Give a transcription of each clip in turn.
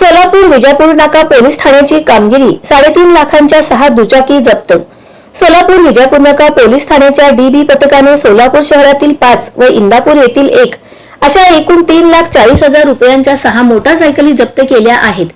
सोलापूर विजापूर नाका पोलीस ठाण्याची कामगिरी साडेतीन लाखांच्या सहा दुचाकी जप्त. सोलापूर विजापूर नाका पोलीस ठाण्याच्या डीबी पथकाने सोलापूर शहरातील पाच व इंदापूर येथील एक अशा एकूण तीन लाख चाळीस हजार रुपयांच्या सहा मोटारसायकली जप्त केल्या आहेत.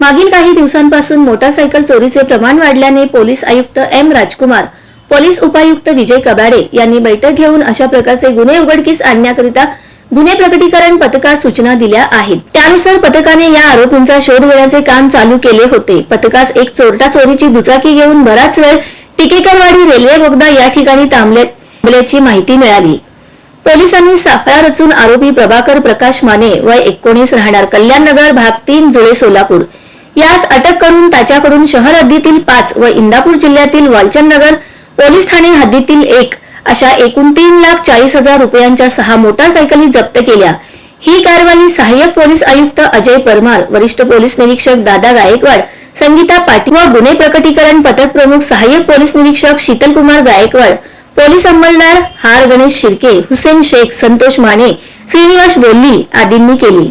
मागील काही दिवसांपासून मोटारसायकल चोरीचे प्रमाण वाढल्याने पोलीस आयुक्त एम राजकुमार पोलीस उपायुक्त विजय कबाडे यांनी बैठक घेऊन अशा प्रकारचे गुन्हे उघडकीस आणण्याकरिता गुन्हे प्रकटीकरण पथकास सूचना दिल्या आहेत. त्यानुसार पथकाने या आरोपींचा शोध घेण्याचे काम चालू केले होते. पथकास एक चोरटा चोरीची दुचाकी घेऊन बराच वेळ टिकेकरवाडी रेल्वे बोगदा या ठिकाणी थांबल्याची माहिती मिळाली. पोलिसांनी सापळा रचून आरोपी प्रभाकर प्रकाश माने वय एकोणीस राहणार कल्याणनगर भाग तीन जुळे सोलापूर. यास अटक करून त्याच्याकडून शहर हद्दीतील पाच व इंदापूर जिल्ह्यातील वालचंद नगर पोलीस ठाणे हद्दीतील एक अशा एकूण तीन लाख चाळीस हजार रुपयांच्या सहा मोटारसायकली जप्त केल्या. ही कारवाई सहाय्यक पोलीस आयुक्त अजय परमार वरिष्ठ पोलीस निरीक्षक दादा गायकवाड संगीता पाटील व गुन्हे प्रकटीकरण पथक प्रमुख सहाय्यक पोलीस निरीक्षक शीतलकुमार गायकवाड पोलीस अंमलदार हार गणेश शिर्के हुसेन शेख संतोष माने श्रीनिवास बोल्ली आदींनी केली.